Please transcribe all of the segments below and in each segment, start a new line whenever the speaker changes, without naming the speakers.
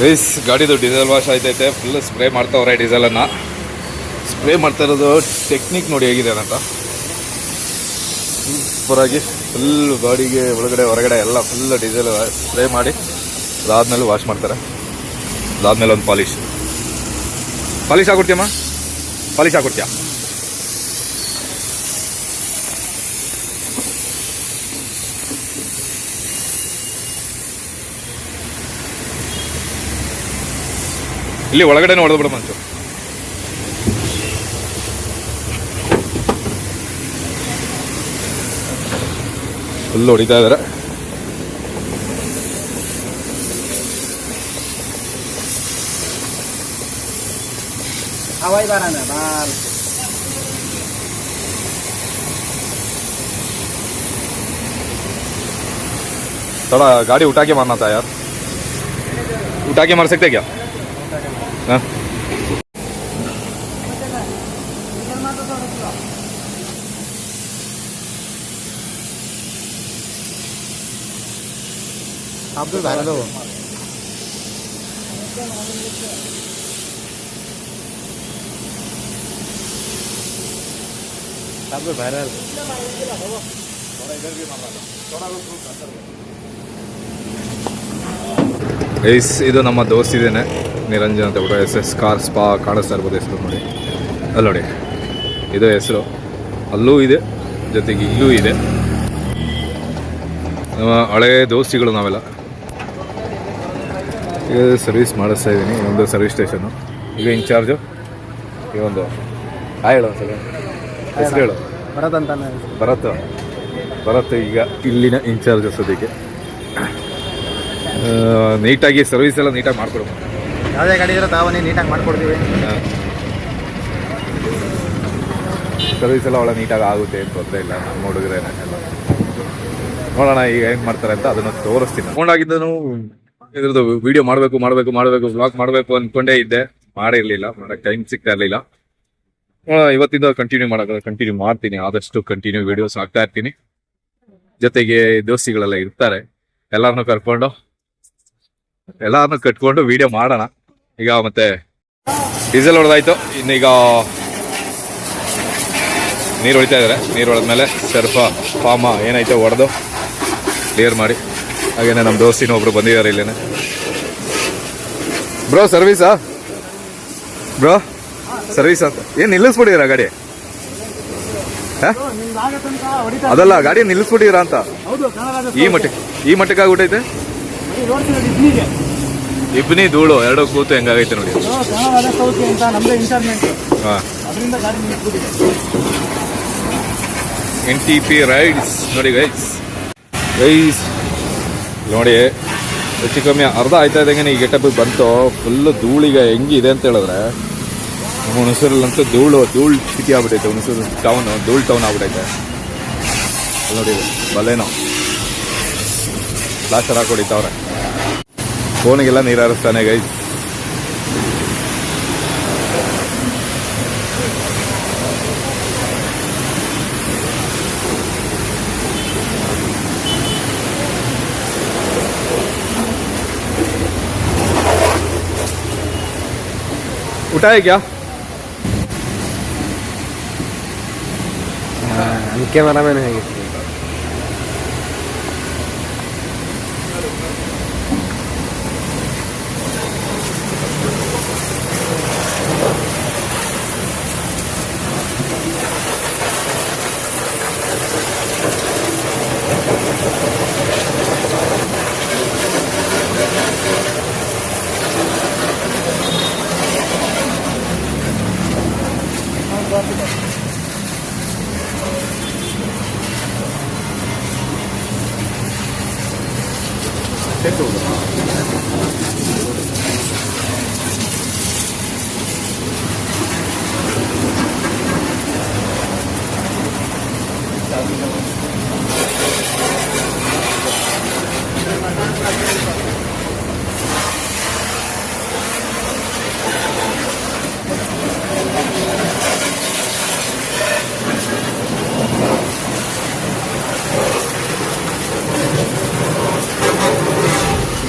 Guys ಗಾಡಿದು diesel wash ಆಯ್ತೈತೆ. Full spray ಮಾಡ್ತಾವ್ರೆ ಡೀಸೆಲನ್ನು ಸ್ಪ್ರೇ ಮಾಡ್ತಾ ಇರೋದು ಟೆಕ್ನಿಕ್ ನೋಡಿ ಹೇಗಿದೆ ಅಂತ. ಸೂಪರಾಗಿ ಫುಲ್ ಗಾಡಿಗೆ ಒಳಗಡೆ, ಹೊರಗಡೆ ಎಲ್ಲ ಫುಲ್ ಡೀಸೆಲ್ ಸ್ಪ್ರೇ ಮಾಡಿ ಅದಾದ್ಮೇಲೆ ವಾಶ್ ಮಾಡ್ತಾರೆ. ಅದಾದ್ಮೇಲೆ ಒಂದು ಪಾಲಿಶ್. ಪಾಲಿಶ್ ಹಾಕೊಡ್ತೀಯಮ್ಮ ಪಾಲಿಶ್ ಹಾಕೊಡ್ತೀಯಾ ಇಲ್ಲಿ ಒಳಗಡೆ ಹೊಡೆದು ಬಿಡ ಮಂಚು ಫುಲ್ ಹೊಡಿತಾ ಇದಾರೆ
हवाई बारा में बाल
थोड़ा गाड़ी उठा के मारना था यार उठा के मार सकते क्या हाँ
अब्दुल भाई लो अब्दुल भाई
ಗೈಸ್ ಇದು ನಮ್ಮ ದೋಸ್ತ್ ಇದೇನೆ ನಿರಂಜನ್ ಅಂತ ಬಿಟ್ಟು ಎಸ್ ಎಸ್ ಕಾರ್ ಸ್ಪಾ ಕಾಣಿಸ್ತಾ ಇರ್ಬೋದು ಹೆಸರು ನೋಡಿ. ಅಲ್ಲಿ ನೋಡಿ ಇದು ಹೆಸರು. ಅಲ್ಲೂ ಇದೆ ಜೊತೆಗೆ ಇಲ್ಲೂ ಇದೆ. ನಮ್ಮ ಹಳೆ ದೋಸ್ತಿಗಳು ನಾವೆಲ್ಲ. ಈಗ ಸರ್ವಿಸ್ ಮಾಡಿಸ್ತಾ ಇದ್ದೀನಿ ಒಂದು ಸರ್ವಿಸ್ ಸ್ಟೇಷನು ಈಗ ಇನ್ಚಾರ್ಜು ಈ ಒಂದು ಹಾಯ್ ಹೇಳು ಸರ್ ಹೆಸರು ಹೇಳು.
ಭರತ್ ಅಂತ
ಭರತ್ ಭರತ್ ಈಗ ಇಲ್ಲಿನ ಇನ್ಚಾರ್ಜ್ ಸದ್ಯಕ್ಕೆ. ನೀಟಾಗಿ ಸರ್ವಿಸ್ ಎಲ್ಲ ನೀಟಾಗಿ ಮಾಡ್ಕೊಡು.
ಯಾವುದೇ ಗಾಡಿ ಇರೋ ತಾವನ್ನೇ ನೀಟಾಗಿ ಮಾಡ್ಕೊಡ್ತೀವಿ.
ಸರ್ವಿಸ್ ಎಲ್ಲ ಒಳ್ಳೆ ನೀಟಾಗಿ ಆಗುತ್ತೆ ಏನು ತೊಂದರೆ ಇಲ್ಲ. ನಮ್ಮ ಹುಡುಗರೇನೆ ನೋಡೋಣ ಈಗ ಏನು ಮಾಡ್ತಾರೆ ಅಂತ ಅದನ್ನು ತೋರಿಸ್ತೀನಿ. ತಗೊಂಡಾಗಿದ್ದನು ಇದ್ರದ್ದು ವಿಡಿಯೋ ಮಾಡಬೇಕು ಮಾಡಬೇಕು ಮಾಡಬೇಕು ವ್ಲಾಗ್ ಮಾಡಬೇಕು ಅಂದ್ಕೊಂಡೇ ಇದ್ದೆ. ಮಾಡಿರಲಿಲ್ಲ ಮಾಡೋಕೆ ಟೈಮ್ ಸಿಗ್ತಾ ಇರಲಿಲ್ಲ. ಇವತ್ತಿಂದ ಕಂಟಿನ್ಯೂ ಮಾಡೋಕೆ ಕಂಟಿನ್ಯೂ ಮಾಡ್ತೀನಿ. ಆದಷ್ಟು ಕಂಟಿನ್ಯೂ ವಿಡಿಯೋಸ್ ಹಾಕ್ತಾ ಇರ್ತೀನಿ. ಜೊತೆಗೆ ದೋಸ್ತಿಗಳೆಲ್ಲ ಇರ್ತಾರೆ. ಎಲ್ಲರನ್ನೂ ಕರ್ಕೊಂಡು ಎಲ್ಲರನ್ನೂ ಕಟ್ಕೊಂಡು ವಿಡಿಯೋ ಮಾಡೋಣ. ಈಗ ಮತ್ತೆ ಡೀಸೆಲ್ ಹೊಡೆದಾಯ್ತು. ಇನ್ನೀಗ ನೀರು ಹೊಡಿತಾ ಇದ್ದಾರೆ ನೀರು ಹೊಡೆದ್ಮೇಲೆ ಸರ್ಫ ಪಾಮ ಏನೈತೆ ಹೊಡೆದು ಕ್ಲಿಯರ್ ಮಾಡಿ. ಹಾಗೇನೆ ನಮ್ಮ ದೋಸ್ತಿನ ಒಬ್ರು ಬಂದಿದ್ದಾರೆ ಇಲ್ಲೇನೆ. ಬ್ರೋ, ಸರ್ವಿಸಾ? Bro, service? ಅಂತ ಏನು ನಿಲ್ಲಿಸ್ಬಿಟ್ಟಿದ್ದೀರಾ ಗಾಡಿ? ಅದಲ್ಲ, ಗಾಡಿ ನಿಲ್ಲಿಸ್ಬಿಟ್ಟಿದ್ದೀರಾ ಅಂತ? ಈ ಮಟ್ಟಕ್ಕೆ ಈ ಮಟ್ಟಕ್ಕೆ ಆಗ್ಬಿಟ್ಟೈತೆ? ಇಬ್ನಿ ಧೂಳು ಎರಡು ಕೂತು ಹೆಂಗಾಗೈತೆ ನೋಡಿ.
ಕನ್ನಡ ಸೌತಿ ಅಂತ ನಮ್ಮದೇ ಇಂಟರ್ನೆಟ್
ಹಾಂ.
ಅದರಿಂದ ಗಾಡಿ ನಿಂತ್ಬಿಟ್ಟಿದೆ.
ಎನ್ ಟಿ ಪಿ ರೈಡ್ಸ್ ನೋಡಿ ಗೈಸ್ ಗೈಸ್ ನೋಡಿ ಹೆಚ್ಚು ಕಮ್ಮಿ ಅರ್ಧ ಆಯ್ತಾ ಇದ್ದಂಗೆ ಈ ಗೆಟಪ್ ಬಂತು. ಫುಲ್ಲು ಧೂಳಿಗೆ ಹೆಂಗಿದೆ ಅಂತ ಹೇಳಿದ್ರೆ ನಮ್ಮ ಹುಣಸೂರಲ್ಲಂತೂ ಧೂಳು ಧೂಳು ಸಿಟಿ ಆಗ್ಬಿಟ್ಟೈತೆ ಹುಣಸೂರು ಟೌನ್ ಧೂಳು ಟೌನ್ ಆಗ್ಬಿಟ್ಟೈತೆ ನೋಡಿ ಬಲೇನೋ. ಪ್ಲಾಸ್ಟರ್ ಹಾಕೊಡಿತ್ತವ್ರೆ ಫೋನಿಗೆಲ್ಲ ನೀರು ಹರಿಸ್ತಾನೆ ಗೈಸ್ ಊಟ है क्या
हम कैमरा मैन है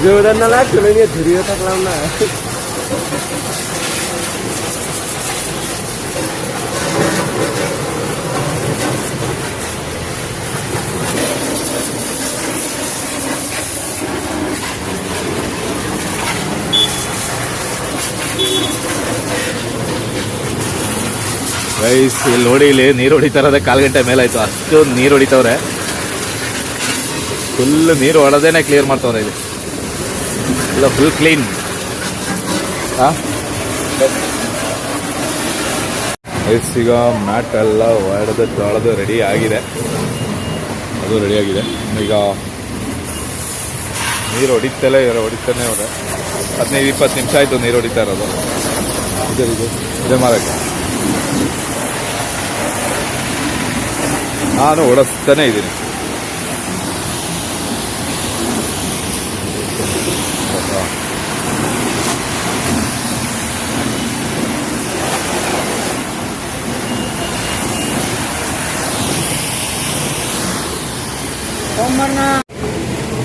Gimana lagi
ಗೈಸ್, ಇಲ್ಲಿ ನೋಡಿ, ಇಲ್ಲಿ ನೀರು ಹೊಡಿತಾ ಇರೋದೇ ಕಾಲು ಗಂಟೆ ಮೇಲಾಯ್ತು. ಅಷ್ಟು ನೀರು ಹೊಡಿತವ್ರೆ. ಫುಲ್ ನೀರು ಹೊಡೋದೇನೆ ಕ್ಲಿಯರ್ ಮಾಡ್ತವ್ರೆ ಇದು ಇಲ್ಲ ಫುಲ್ ಕ್ಲೀನ್ ಈಗ ಮ್ಯಾಟ್ ಎಲ್ಲ ಹೊಡೆದು ತೊಳೆದು ರೆಡಿ ಆಗಿದೆ. ಅದು ರೆಡಿ ಆಗಿದೆ. ಈಗ ನೀರು ಹೊಡಿತಲೇ ಇರೋ ಹೊಡಿತಾನೆ ಅವ್ರೆ ಹದಿನೈದು, ಇಪ್ಪತ್ತು ನಿಮಿಷ ಆಯಿತು ನೀರು ಹೊಡಿತಾ ಇರೋದು. ಇದೇ, ಇದು, ಇದೇ ಮಾರಕ್ಕೆ ನಾನು ಓಡಿಸ್ತಾನೆ ಇದ್ದೀನಿ.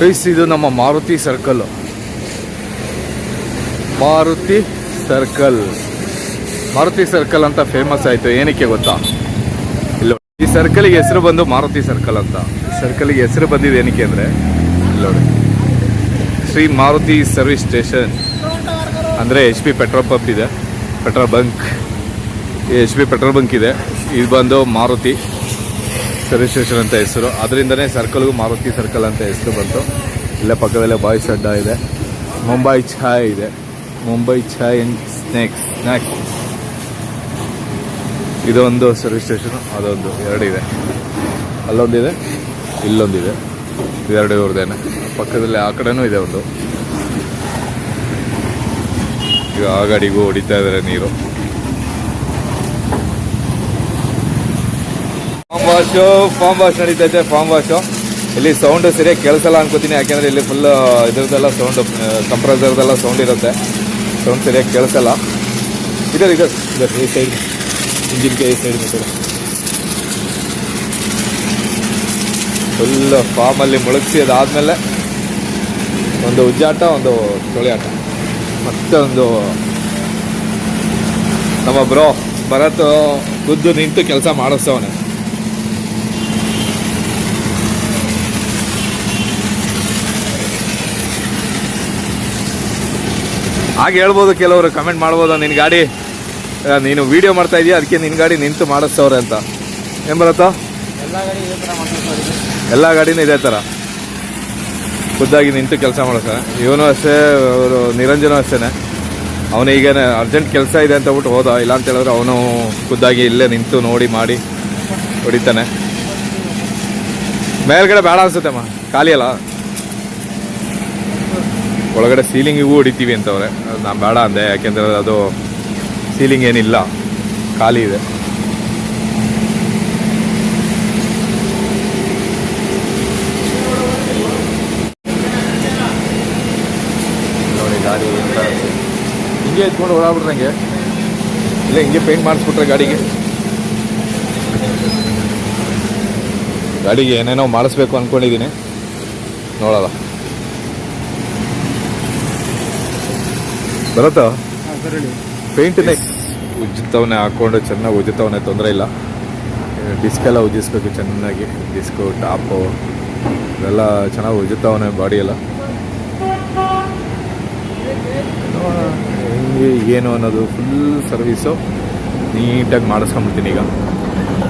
ಗೈಸ್ ಇದು ನಮ್ಮ Maruti circle. Maruti circle. Maruti circle ಅಂತ ಫೇಮಸ್ ಆಯ್ತು. ಏನಕ್ಕೆ ಗೊತ್ತಾ? ಇಲ್ಲ, ಈ ಸರ್ಕಲ್ಗೆ ಹೆಸರು ಬಂದು ಮಾರುತಿ ಸರ್ಕಲ್ ಅಂತ. ಸರ್ಕಲ್ಗೆ ಹೆಸರು ಬಂದಿದ್ದು ಏನಕ್ಕೆ ಅಂದ್ರೆ ಶ್ರೀ ಮಾರುತಿ ಸರ್ವಿಸ್ ಸ್ಟೇಷನ್. ಅಂದ್ರೆ ಎಚ್ ಪಿ ಪೆಟ್ರೋಲ್ ಪಂಪ್ ಇದೆ. Petrol bunk H P petrol bunk ಇದೆ. ಇದು ಬಂದು ಮಾರುತಿ. ಸರ್ವಿಸ್ ಸ್ಟೇಷನ್ ಅಂತ ಹೆಸರು. ಅದರಿಂದನೇ ಸರ್ಕಲ್ಗೂ ಮಾರುತಿ ಸರ್ಕಲ್ ಅಂತ ಹೆಸರು ಬಂತು. ಇಲ್ಲೇ ಪಕ್ಕದಲ್ಲೇ ಬಾಯ್ಸ್ ಅಡ್ಡ ಇದೆ. ಮುಂಬೈ ಚಾಯ್ ಇದೆ. Mumbai chai and snacks snacks ಇದೊಂದು ಸರ್ವಿಸ್ ಸ್ಟೇಷನು ಅದೊಂದು, ಎರಡಿದೆ. ಅಲ್ಲೊಂದಿದೆ, ಇಲ್ಲೊಂದಿದೆ. ಇದೆರಡು ಇವ್ರದ್ದೇನೆ ಪಕ್ಕದಲ್ಲಿ ಆ ಕಡೆನೂ ಇದೆ ಒಂದು. ಈಗ ಆ ಗಾಡಿಗೂ ಹೊಡಿತಾ ಇದ್ದಾರೆ ನೀರು. ವಾಶು, ಫಾರ್ಮ್ ವಾಶ್ ನಡೀತೈತೆ, ಫಾರ್ಮ್ ವಾಶು. ಇಲ್ಲಿ ಸೌಂಡ್ ಸರಿಯಾಗಿ ಕೇಳಿಸಲ್ಲ ಅನ್ಕೋತೀನಿ, ಯಾಕೆಂದ್ರೆ ಇಲ್ಲಿ ಫುಲ್ ಇದ್ರದ್ದೆಲ್ಲ ಸೌಂಡ್ ಕಂಪ್ರೆಸರ್ದೆಲ್ಲ ಸೌಂಡ್ ಇರುತ್ತೆ. ಸೌಂಡ್ ಸರಿಯಾಗಿ ಕೇಳಿಸಲ್ಲ. ಇದೆ ಇದೆ ಈ ಸೈಡ್ ಇಂಜಿನ್ಗೆ ಈ ಸೈಡ್ ಸರ್ ಫುಲ್ ಫಾರ್ಮಲ್ಲಿ ಮುಳುಗಿಸಿ ಅದಾದಮೇಲೆ ಒಂದು ಉಜ್ಜಾಟ, ಒಂದು ತೊಳೆಯಾಟ. ಮತ್ತೆ ಒಂದು ನಮ್ಮ ಬ್ರೋ ಭರತ್ ಖುದ್ದು ನಿಂತು ಕೆಲಸ ಮಾಡಿಸ್ತವನೆ ಹಾಗೆ ಹೇಳ್ಬೋದು, ಕೆಲವರು ಕಮೆಂಟ್ ಮಾಡ್ಬೋದು ನಿನ್ನ ಗಾಡಿ? ನೀನು ವಿಡಿಯೋ ಮಾಡ್ತಾ ಇದೀಯ? ಅದಕ್ಕೆ ನಿನ್ನ ಗಾಡಿ ನಿಂತು ಮಾಡಿಸ್ತವ್ರೆ ಅಂತ. ಏನು ಬರುತ್ತೋ?
ಎಲ್ಲ ಮಾಡ್ತಾರೆ
ಗಾಡಿನೂ ಇದೇ ಥರ ಖುದ್ದಾಗಿ ನಿಂತು ಕೆಲಸ ಮಾಡ್ತಾನೆ ಇವನು ಅಷ್ಟೇ, ಅವರು ನಿರಂಜನ ಅಷ್ಟೇ ಅವನು ಈಗ ಅರ್ಜೆಂಟ್ ಕೆಲಸ ಇದೆ ಅಂತ ಬಿಟ್ಟು ಹೋದ. ಇಲ್ಲ ಅಂತ ಹೇಳಿದ್ರೆ ಅವನು ಖುದ್ದಾಗಿ ಇಲ್ಲೇ ನಿಂತು ನೋಡಿ, ಮಾಡಿ ಹೊಡಿತಾನೆ. ಮೇಲ್ಗಡೆ ಬೇಡ ಅನ್ಸುತ್ತೆ ಅಮ್ಮ ಖಾಲಿ ಅಲ್ಲ? ಒಳಗಡೆ ಸೀಲಿಂಗಿಗೂ ಹೊಡಿತೀವಿ ಅಂತವ್ರೆ. ನಾನು ಬೇಡ ಅಂದೆ, ಯಾಕೆಂದರೆ ಅದು ಸೀಲಿಂಗ್ ಏನಿಲ್ಲ, ಖಾಲಿ ಇದೆ. ನೋಡಿ, ಗಾಡಿ ಹಿಂಗೆ ಎತ್ಕೊಂಡು ಓಡಾಡ್ಬಿಟ್ರಂಗೆ. ಇಲ್ಲ, ಹಿಂಗೆ ಪೇಂಟ್ ಮಾಡಿಸ್ಬಿಟ್ರೆ ಗಾಡಿಗೆ. ಗಾಡಿಗೆ ಏನೇನೋ ಮಾಡಿಸ್ಬೇಕು ಅಂದ್ಕೊಂಡಿದ್ದೀನಿ ನೋಡಲ್ಲ ಬರುತ್ತಾ?
ಪೇಂಟ್ ಸರಿ ಹೇಳಿ
ಪೇಂಟ್ನೇ ಉಜ್ಜುತ್ತವನೇ ಹಾಕ್ಕೊಂಡು ಚೆನ್ನಾಗಿ ಉಜ್ಜುತ್ತವನೇ ತೊಂದರೆ ಇಲ್ಲ. ಡಿಸ್ಕ್ ಎಲ್ಲ ಉಜ್ಜಿಸ್ಬೇಕು ಚೆನ್ನಾಗಿ. ಡಿಸ್ಕು ಟಾಪು ಇವೆಲ್ಲ ಚೆನ್ನಾಗಿ ಉಜ್ಜುತ್ತವನೇ ಬಾಡಿ ಎಲ್ಲ. ನೋಡೋಣ ಹೆಂಗೆ ಏನು ಅನ್ನೋದು ಫುಲ್ ಸರ್ವೀಸು ನೀಟಾಗಿ ಮಾಡಿಸ್ಕೊಂಬಿಡ್ತೀನಿ ಈಗ.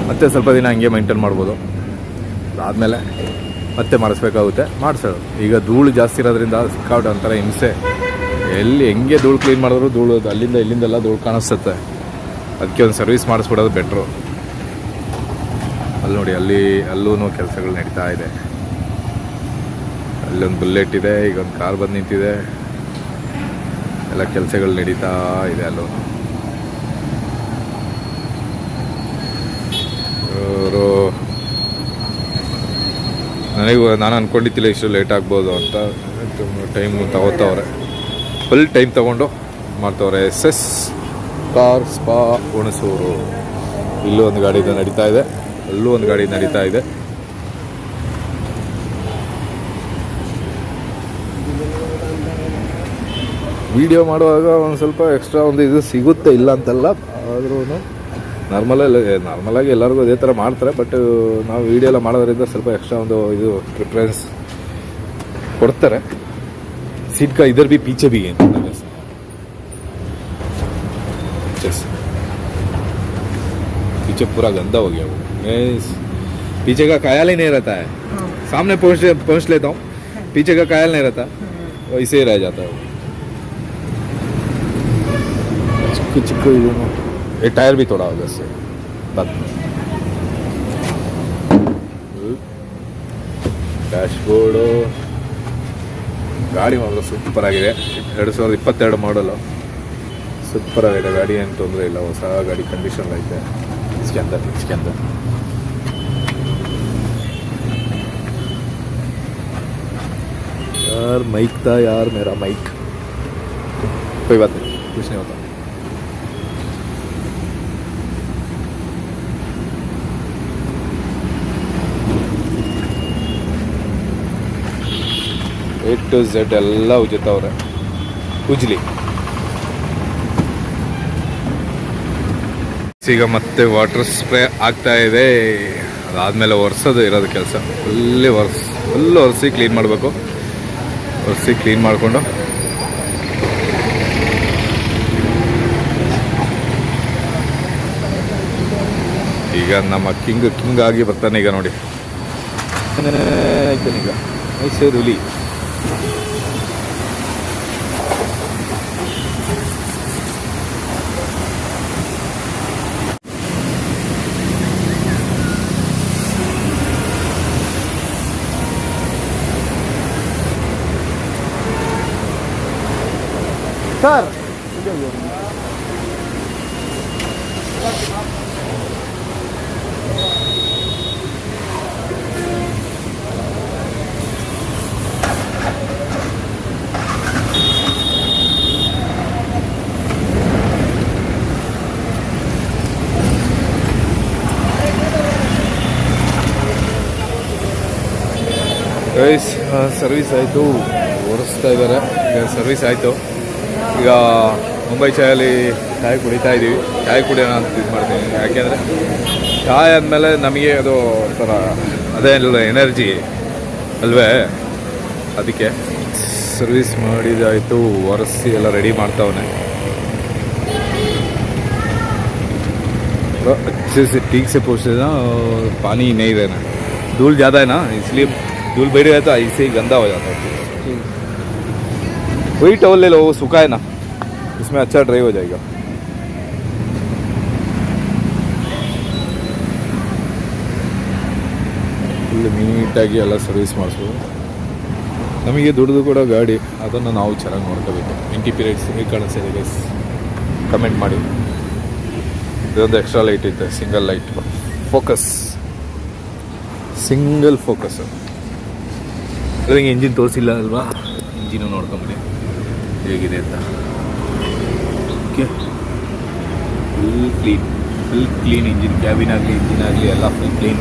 ಮತ್ತೆ ಸ್ವಲ್ಪ ದಿನ ಹಂಗೆ ಮೈಂಟೈನ್ ಮಾಡ್ಬೋದು. ಅದಾದಮೇಲೆ ಮತ್ತೆ ಮಾಡಿಸ್ಬೇಕಾಗುತ್ತೆ. ಮಾಡಿಸೋದು. ಈಗ ಧೂಳು ಜಾಸ್ತಿ ಇರೋದ್ರಿಂದ ಸಿಕ್ಕಾಟ ಒಂಥರ ಹಿಂಸೆ. ಎಲ್ಲಿ ಹೆಂಗೆ ಧೂಳು ಕ್ಲೀನ್ ಮಾಡಿದ್ರು ಧೂಳು ಅಲ್ಲಿಂದ ಇಲ್ಲಿಂದೆಲ್ಲ ಧೂಳು ಕಾಣಿಸುತ್ತೆ. ಅದಕ್ಕೆ ಒಂದು ಸರ್ವಿಸ್ ಮಾಡಿಸ್ಬಿಡೋದು ಬೆಟ್ರು ಅಲ್ಲಿ ನೋಡಿ, ಅಲ್ಲಿ ಅಲ್ಲೂ ಕೆಲಸಗಳು ನಡೀತಾ ಇದೆ. ಅಲ್ಲೊಂದು ಬುಲ್ಲೆಟ್ ಇದೆ ಈಗ ಒಂದು ಕಾರ್ ಬಂದು ನಿಂತಿದೆ. ಎಲ್ಲ ಕೆಲಸಗಳು ನಡೀತಾ ಇದೆ ಅಲ್ಲೂ ಅವರು ನನಗೂ, ನಾನು ಅಂದ್ಕೊಂಡಿದ್ದಿಲ್ಲ ಇಷ್ಟು ಲೇಟ್ ಆಗ್ಬೋದು ಅಂತ. ಟೈಮ್ ತಗೋತವ್ರೆ. ಫುಲ್ ಟೈಮ್ ತಗೊಂಡು ಮಾಡ್ತವ್ರೆ. S S car spa Hunsur ಇಲ್ಲೂ ಒಂದು ಗಾಡಿ ನಡೀತಾ ಇದೆ. ಅಲ್ಲೂ ಒಂದು ಗಾಡಿ ನಡೀತಾ ಇದೆ. ವಿಡಿಯೋ ಮಾಡುವಾಗ ಒಂದು ಸ್ವಲ್ಪ ಎಕ್ಸ್ಟ್ರಾ ಒಂದು ಇದು ಸಿಗುತ್ತೆ, ಇಲ್ಲ ಅಂತಲ್ಲ. ಆದ್ರೂ ನಾರ್ಮಲಲ್ಲಿ ನಾರ್ಮಲಾಗಿ ಎಲ್ಲರಿಗೂ ಅದೇ ಥರ ಮಾಡ್ತಾರೆ ಬಟ್ ನಾವು ವಿಡಿಯೋ ಎಲ್ಲ ಮಾಡೋದ್ರಿಂದ ಸ್ವಲ್ಪ ಎಕ್ಸ್ಟ್ರಾ ಒಂದು ಇದು ಪ್ರಿಫರೆನ್ಸ್ ಕೊಡ್ತಾರೆ. सीट का इधर भी पीछे भी है। पीछे पूरा गंदा हो गया वो। पीछे का कायल ही नहीं रहता है। हाँ। सामने पहुँच पहुँच लेता हूँ। हाँ। पीछे का कायल नहीं रहता। हाँ। और इसे ही रह जाता है ये टायर भी थोड़ा होगा इससे हम्म। डैशबोर्ड ಗಾಡಿ ಮಾತ್ರ ಸೂಪರ್ ಆಗಿದೆ ಎರಡು ಸಾವಿರದ ಇಪ್ಪತ್ತೆರಡು ಮಾಡಲು ಸೂಪರ್ ಆಗಿದೆ ಗಾಡಿ ಏನು ತೊಂದರೆ ಇಲ್ಲ ಹೊಸ ಗಾಡಿ ಕಂಡೀಷನ್ ಐತೆ इसके अंदर इसके अंदर यार माइक था यार मेरा माइक कोई बात नहीं कुछ नहीं होता ಎ ಟು ಝೆಡ್ ಎಲ್ಲ ಉಜ್ಜುತ್ತವ್ರೆ ಉಜ್ಲಿ. ಈಗ ಮತ್ತೆ ವಾಟರ್ ಸ್ಪ್ರೇ ಆಗ್ತಾ ಇದೆ. ಅದಾದ್ಮೇಲೆ ಒರೆಸೋದು ಇರೋದು ಕೆಲಸ. ಫುಲ್ಲಿ ಒರ್ಸ್ ಫುಲ್ ಒರೆಸಿ ಕ್ಲೀನ್ ಮಾಡಬೇಕು. ಒರೆಸಿ ಕ್ಲೀನ್ ಮಾಡಿಕೊಂಡು. ಈಗ ನಮ್ಮ ಕಿಂಗ್ ಕಿಂಗ್ ಆಗಿ ಬರ್ತಾನೆ ಈಗ ನೋಡಿ. ಈಗ. ಮೈಸೂರು ಹುಲಿ
ಸರ್
ಗೈಸ್ ಸರ್ವಿಸ್ ಆಯಿತು ಓಡಿಸ್ತಾ ಇದ್ದಾರೆ. ಈಗ ಸರ್ವಿಸ್ ಆಯಿತು. ಈಗ ಮುಂಬೈ ಚಾಯಲ್ಲಿ ಚಾಯ್ ಕುಡಿತಾ ಇದ್ದೀವಿ ಚಾಯ್ ಕುಡಿಯೋಣ ಅಂತ ಇದು ಮಾಡ್ತೀನಿ ಯಾಕೆಂದರೆ ಚಾಯ್ ಆದಮೇಲೆ ನಮಗೆ ಅದು ಒಂಥರ ಅದೇ ಅಲ್ಲ ಎನರ್ಜಿ ಅಲ್ವೇ ಅದಕ್ಕೆ ಸರ್ವಿಸ್ ಮಾಡಿದಾಯಿತು ಒರೆಸಿ ಎಲ್ಲ ರೆಡಿ ಮಾಡ್ತಾವನೆ थोड़ा अच्छे से ठीक से पहुँचते ना और पानी नहीं रहना धूल ज़्यादा है ना इसलिए धूल बैठ गया तो ऐसे ही गंदा हो जाता है वही टॉवल ले लो वो सूखा है ना इसमें अच्छा ड्राई हो जाएगा ಫುಲ್ ನೀಟಾಗಿ ಎಲ್ಲ ಸರ್ವಿಸ್ ಮಾಡಿಸ್ಬೋದು ನಮಗೆ ದುಡ್ದು ಕೊಡೋ ಗಾಡಿ ಅದನ್ನು ನಾವು ಚೆನ್ನಾಗಿ ನೋಡ್ಕೋಬೇಕು ಇಂಟಿ ಪೀರಿಯಡ್ಸ್ ಹೇಗೆ ಕಾಣಿಸ್ತಿದೆ ಗೈಸ್ ಕಮೆಂಟ್ ಮಾಡಿ ಇದೊಂದು ಎಕ್ಸ್ಟ್ರಾ ಲೈಟ್ ಇದೆ single light focus single focus ಅದ್ರಂಗೆ engine ತೋರಿಸಿಲ್ಲ ಅಲ್ವಾ ಇಂಜಿನು ನೋಡ್ಕೊಂಬಿಡಿ ಹೇಗಿದೆ ಅಂತ Okay. Full clean full clean engine cabin ಆಗಲಿ ಇಂಜಿನ್ ಆಗಲಿ ಎಲ್ಲ ಫುಲ್ ಕ್ಲೀನ್